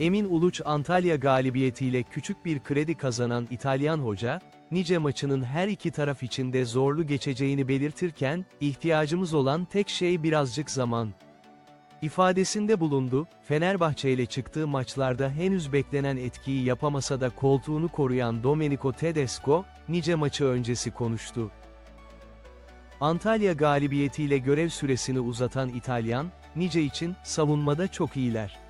Emin Uluç Antalya galibiyetiyle küçük bir kredi kazanan İtalyan hoca, nice maçının her iki taraf için de zorlu geçeceğini belirtirken, ihtiyacımız olan tek şey birazcık zaman. ifadesinde bulundu, Fenerbahçe ile çıktığı maçlarda henüz beklenen etkiyi yapamasa da koltuğunu koruyan Domenico Tedesco, nice maçı öncesi konuştu. Antalya galibiyetiyle görev süresini uzatan İtalyan, nice için, savunmada çok iyiler.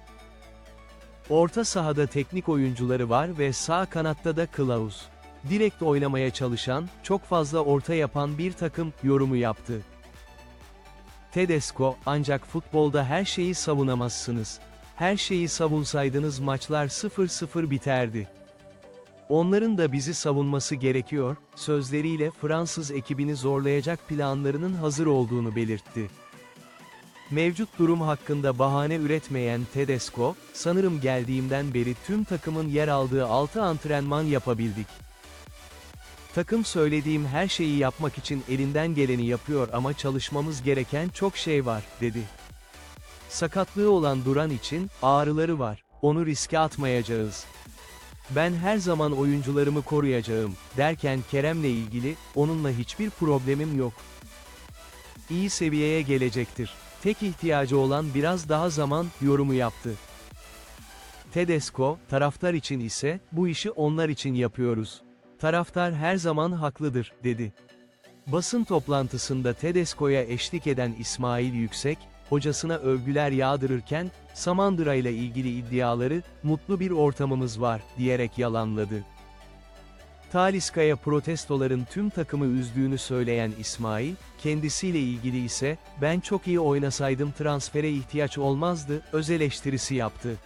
Orta sahada teknik oyuncuları var ve sağ kanatta da Klaus. Direkt oynamaya çalışan, çok fazla orta yapan bir takım, yorumu yaptı. Tedesco, ancak futbolda her şeyi savunamazsınız. Her şeyi savunsaydınız maçlar 0-0 biterdi. Onların da bizi savunması gerekiyor, sözleriyle Fransız ekibini zorlayacak planlarının hazır olduğunu belirtti. Mevcut durum hakkında bahane üretmeyen Tedesco, sanırım geldiğimden beri tüm takımın yer aldığı 6 antrenman yapabildik. Takım söylediğim her şeyi yapmak için elinden geleni yapıyor ama çalışmamız gereken çok şey var, dedi. Sakatlığı olan Duran için, ağrıları var, onu riske atmayacağız. Ben her zaman oyuncularımı koruyacağım, derken Kerem'le ilgili, onunla hiçbir problemim yok. İyi seviyeye gelecektir. Tek ihtiyacı olan biraz daha zaman, yorumu yaptı. Tedesco, taraftar için ise, bu işi onlar için yapıyoruz. Taraftar her zaman haklıdır, dedi. Basın toplantısında Tedesco'ya eşlik eden İsmail Yüksek, hocasına övgüler yağdırırken, Samandıra ile ilgili iddiaları, mutlu bir ortamımız var, diyerek yalanladı. Taliska'ya protestoların tüm takımı üzdüğünü söyleyen İsmail, kendisiyle ilgili ise, ben çok iyi oynasaydım transfere ihtiyaç olmazdı, öz eleştirisi yaptı.